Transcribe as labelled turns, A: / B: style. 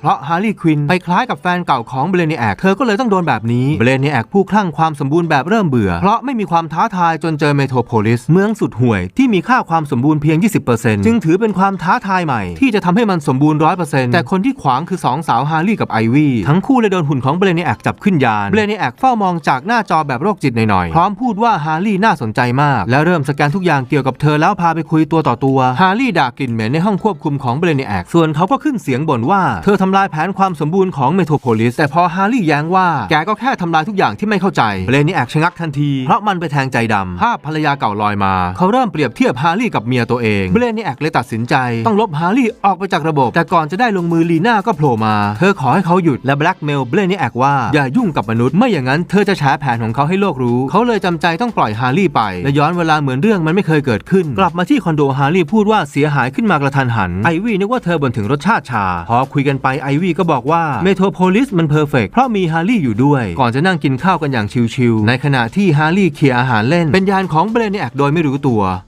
A: เพราะฮาร์ลีควินไปคล้ายกับแฟนเก่าของเบลเนียกเธอก็เลยต้องโดนแบบนี้เบลเนียกผู้คลั่งความสมบูรณ์แบบเริ่มเบื่อ เพราะไม่มีความท้าทายจนเจอเมโทรโพลิส เมืองสุดห่วย ที่มีค่าความสมบูรณ์เพียง 20%จึงถือเป็นความท้าทายใหม่ ที่จะทำให้มันสมบูรณ์100%แต่คนที่ขวางคือสองสาวฮาร์ลีกับไอวี่ทั้งคู่เลยโดนหุ่นของเบลเนียกจับขึ้นยานเบลเนียกเฝ้ามองจากหน้าจอแบบโรคจิตหน่อยๆพร้อมพูดว่าฮาร์ลีน่าสนใจมาก และเริ่มสแกนทุกอย่างเกี่ยวกับเธอแล้วพาไปคุยตัวต่อตัวฮาร์ลีด่ากลิ่นเหม็นในห้องควบคุมของเบลเนียกส่วนเขาก็ขึ้นเสียงบ่นว่าเธอทำลายแผนความสมบูรณ์ของเมโทรโพลิสแต่พอฮาร์ลีแย้งว่าแกก็แค่ทำลายทุกอย่างที่ไม่เข้าใจเบลนียกชะงักทันที เพราะมันไปแทงใจดำภาพภรรยาเก่าลอยมา เขาเริ่มเปรียบเทียบฮาร์ลี่กับเมียตัวเองเบลนียกเลยตัดสินใจ ต้องลบฮาร์ลี่ออกไปจากระบบ แต่ก่อนจะได้ลงมือลีน่าก็โผล่มา เธอขอให้เขาหยุดและแบล็กเมลเบลนียกว่าอย่ายุ่งกับมนุษย์ไม่อย่างนั้นเธอจะแฉแผนของเขาให้โลกรู้ เขาเลยจำใจต้องปล่อยฮาร์ลี่ไปและย้อนเวลาเหมือนเรื่องมันไม่เคยเกิดขึ้น กลับมาที่คอนโดฮาร์ลี่พูดว่าเสียหายขึ้นมากระทันหันไอวี่นึกว่าเธอบ่นถึงรสชาติชาพอคุยกันไปไอวี่ก็บอกว่าเมโทรโพลิสมันเพอร์เฟกเพราะมีฮาร์ลี่อยู่ด้วย ก่อนจะนั่งกินข้าวกันอย่างชิลๆในขณะที่ฮาร์ลี่เคลียร์อาหารเล่น เป็นยานของเบลเนียกโดยไม่รู้ตัว